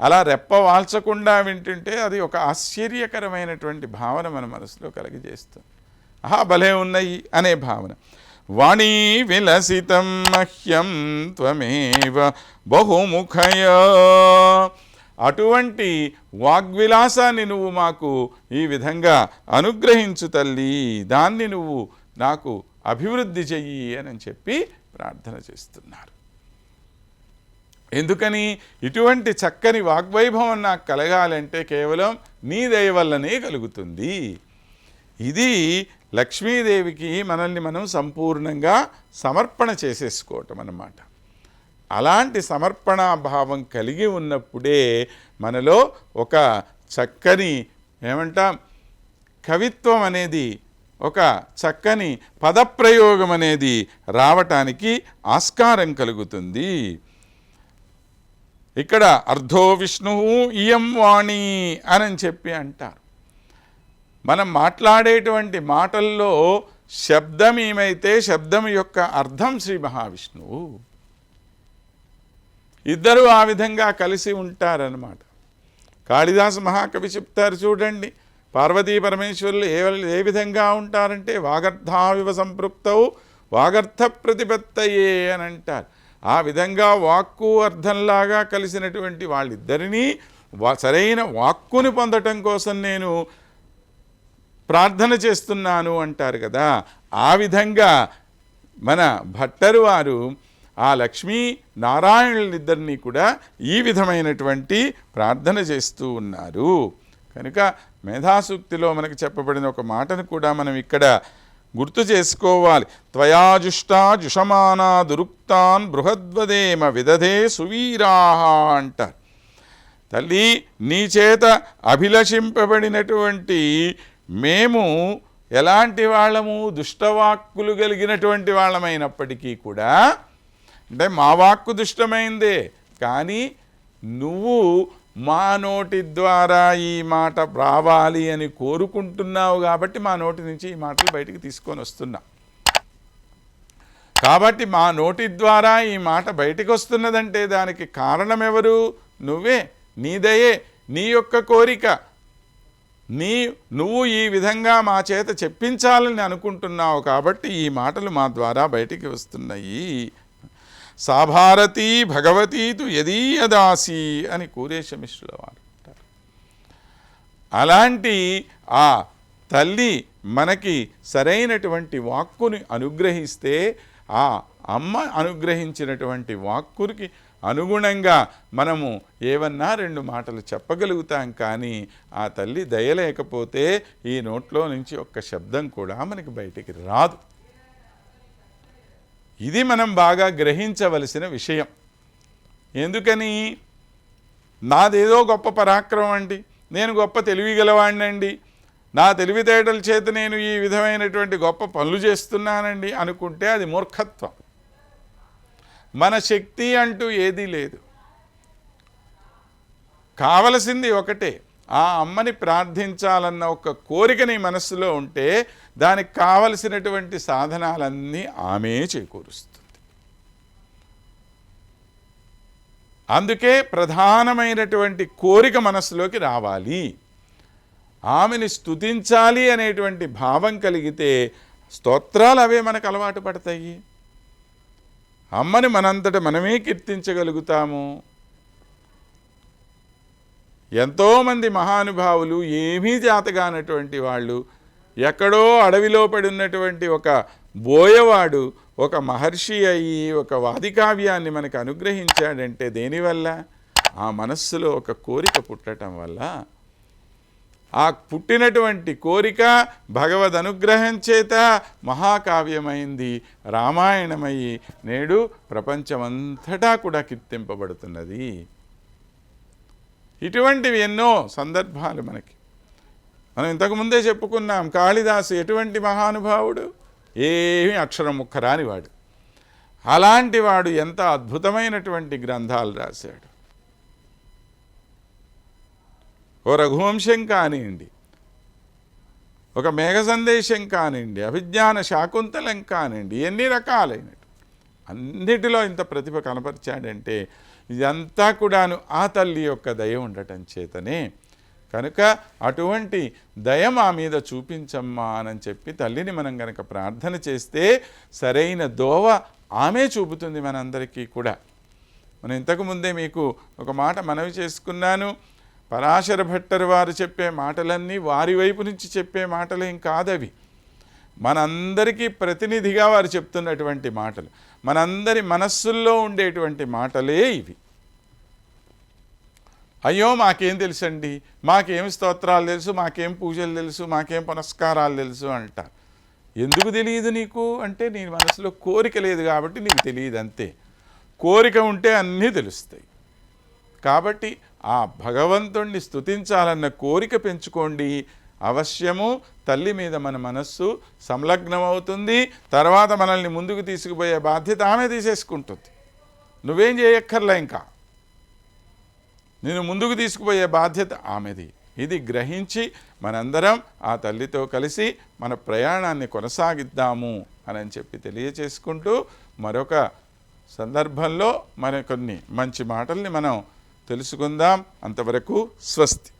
అలా రెప్ప వాల్చకుండా వింటుంటే అది ఒక ఆశ్చర్యకరమైనటువంటి భావన మన మనసులో కలిగజేస్తుంది. ఆహా భలే ఉన్నాయి అనే భావన. వాణీ విలసితం మహ్యం త్వమేవ బహుముఖయ. అటువంటి వాగ్విలాసాన్ని నువ్వు మాకు ఈ విధంగా అనుగ్రహించు తల్లి దాన్ని నువ్వు నాకు అభివృద్ధి చెయ్యి అని చెప్పి ప్రార్థన చేస్తున్నారు. ఎందుకని ఇటువంటి చక్కని వాగ్వైభవం నాకు కలగాలంటే కేవలం నీ దయ వల్లనే కలుగుతుంది. ఇది లక్ష్మీదేవికి మనల్ని మనం సంపూర్ణంగా సమర్పణ చేసేసుకోవటం అన్నమాట. అలాంటి సమర్పణా భావం కలిగి ఉన్నప్పుడే మనలో ఒక చక్కని ఏమంటాం? కవిత్వం అనేది ఒక చక్కని పదప్రయోగం అనేది రావటానికి ఆస్కారం కలుగుతుంది. ఇక్కడ అర్ధో విష్ణువు ఇయం వాణి అని చెప్పి అంటారు. మనం మాట్లాడేటువంటి మాటల్లో శబ్దం ఏమైతే శబ్దం యొక్క అర్థం శ్రీ మహావిష్ణువు. ఇద్దరు ఆ విధంగా కలిసి ఉంటారన్నమాట. కాళిదాసు మహాకవి చెప్తారు చూడండి పార్వతీ పరమేశ్వరులు ఏ ఏ విధంగా ఉంటారంటే వాగర్థావివ సంపృక్తవు వాగర్థ ప్రతిపత్తయే అని అంటారు. ఆ విధంగా వాక్కు అర్థంలాగా కలిసినటువంటి వాళ్ళిద్దరినీ సరైన వాక్కుని పొందటం కోసం నేను ప్రార్థన చేస్తున్నాను అంటారు కదా. ఆ విధంగా మన భట్టరు వారు ఆ లక్ష్మీ నారాయణులిద్దరినీ కూడా ఈ విధమైనటువంటి ప్రార్థన చేస్తూ ఉన్నారు. కనుక మేధాసూక్తిలో మనకు చెప్పబడిన ఒక మాటను కూడా మనం ఇక్కడ గుర్తు చేసుకోవాలి. త్వయాజుష్టా జుషమానా దురుక్తాన్ బృహద్వదేమ విదధే సువీరాహ అంటారు. తల్లి నీ చేత అభిలషింపబడినటువంటి మేము ఎలాంటి వాళ్ళము? దుష్టవాక్కులు కలిగినటువంటి వాళ్ళమైనప్పటికీ కూడా అంటే మా వాక్కు దుష్టమైందే. కానీ నువ్వు మా నోటి ద్వారా ఈ మాట రావాలి అని కోరుకుంటున్నావు కాబట్టి మా నోటి నుంచి ఈ మాటలు బయటికి తీసుకొని వస్తున్నా. కాబట్టి మా నోటి ద్వారా ఈ మాట బయటికి వస్తున్నదంటే దానికి కారణం ఎవరు నువ్వే నీదయే నీ యొక్క కోరిక. నీ నువ్వు ఈ విధంగా మా చేత చెప్పించాలని అనుకుంటున్నావు కాబట్టి ఈ మాటలు మా ద్వారా బయటికి వస్తున్నాయి. సాభారతీ భగవతీతు యదీయదాసి అని కూరేశమిశ్రుల వారు అంటారు. అలాంటి ఆ తల్లి మనకి సరైనటువంటి వాక్కుని అనుగ్రహిస్తే ఆ అమ్మ అనుగ్రహించినటువంటి వాక్కుకి అనుగుణంగా మనము ఏవన్నా రెండు మాటలు చెప్పగలుగుతాం కానీ ఆ తల్లి దయలేకపోతే ఈ నోట్లో నుంచి ఒక్క శబ్దం కూడా మనకి బయటికి రాదు. ఇది మనం బాగా గ్రహించవలసిన విషయం. ఎందుకని? నాదేదో గొప్ప పరాక్రమం అండి. నేను గొప్ప తెలివిగలవాడినండి నా తెలివితేటల చేత నేను ఈ విధమైనటువంటి గొప్ప పనులు చేస్తున్నానండి అనుకుంటే అది మూర్ఖత్వం. మన శక్తి అంటూ ఏదీ లేదు. కావలసింది ఒకటే. ఆ అమ్మని ప్రార్థించాలన్న ఒక కోరిక నీ మనస్సులో ఉంటే దానికి కావలసినటువంటి సాధనాలన్నీ ఆమె చేకూరుస్తుంది. అందుకే ప్రధానమైనటువంటి కోరిక మనస్సులోకి రావాలి. ఆమెని స్తుతించాలి అనేటువంటి భావం కలిగితే స్తోత్రాలు అవే మనకు అలవాటు పడతాయి. అమ్మని మనంతట మనమే కీర్తించగలుగుతాము. ఎంతోమంది మహానుభావులు ఏమీ జాతగానటువంటి వాళ్ళు ఎక్కడో అడవిలో పడున్నటువంటి ఒక బోయవాడు ఒక మహర్షి అయ్యి ఒక వాదికావ్యాన్ని మనకు అనుగ్రహించాడంటే దేనివల్ల? ఆ మనస్సులో ఒక కోరిక పుట్టడం వల్ల. ఆ పుట్టినటువంటి కోరిక భగవద్ అనుగ్రహం చేత మహాకావ్యమైంది రామాయణమయ్యి నేడు ప్రపంచమంతటా కూడా కీర్తింపబడుతున్నది. ఇటువంటివి ఎన్నో సందర్భాలు మనకి. మనం ఇంతకుముందే చెప్పుకున్నాం కాళిదాసు ఎటువంటి మహానుభావుడు? ఏమీ అక్షరం ముక్కరాని వాడు అలాంటి వాడు ఎంత అద్భుతమైనటువంటి గ్రంథాలు రాశాడు. ఓ రఘువంశం కానివ్వండి ఒక మేఘ సందేశం కానివ్వండి అభిజ్ఞాన శాకుంతలం కానివ్వండి ఎన్ని రకాలైనవి. అన్నిటిలో ఇంత ప్రతిభ కనపరిచాడంటే ఇదంతా కూడాను ఆ తల్లి యొక్క దయ ఉండటం చేతనే. కనుక అటువంటి దయ మా మీద చూపించమ్మా అని చెప్పి తల్లిని మనం కనుక ప్రార్థన చేస్తే సరైన దోవ ఆమె చూపుతుంది మనందరికీ కూడా. మనం ఇంతకుముందే మీకు ఒక మాట మనవి చేసుకున్నాను. పరాశర భట్టరు వారు చెప్పే మాటలన్నీ వారి వైపు నుంచి చెప్పే మాటలేం కాదవి. మనందరికీ ప్రతినిధిగా వారు చెప్తున్నటువంటి మాటలు. మనందరి మనస్సుల్లో ఉండేటువంటి మాటలే ఇవి. అయ్యో మాకేం తెలుసండి? మాకేం స్తోత్రాలు తెలుసు? మాకేం పూజలు తెలుసు? మాకేం పునస్కారాలు తెలుసు అంటారు. ఎందుకు తెలియదు నీకు? అంటే నీ మనసులో కోరిక లేదు కాబట్టి నీకు తెలియదు అంతే. కోరిక ఉంటే అన్నీ తెలుస్తాయి. కాబట్టి ఆ భగవంతుణ్ణి స్తుతించాలన్న కోరిక పెంచుకోండి. అవశ్యము తల్లి మీద మన మనస్సు సంలగ్నమవుతుంది తర్వాత మనల్ని ముందుకు తీసుకుపోయే బాధ్యత ఆమె తీసేసుకుంటుంది. నువ్వేం చేయక్కర్లే ఇంకా. నేను ముందుకు తీసుకుపోయే బాధ్యత ఆమెది. ఇది గ్రహించి మనందరం ఆ తల్లితో కలిసి మన ప్రయాణాన్ని కొనసాగిద్దాము అని చెప్పి తెలియచేసుకుంటూ మరొక సందర్భంలో మరికొన్ని మంచి మాటల్ని మనం తెలుసుకుందాం. అంతవరకు స్వస్తి.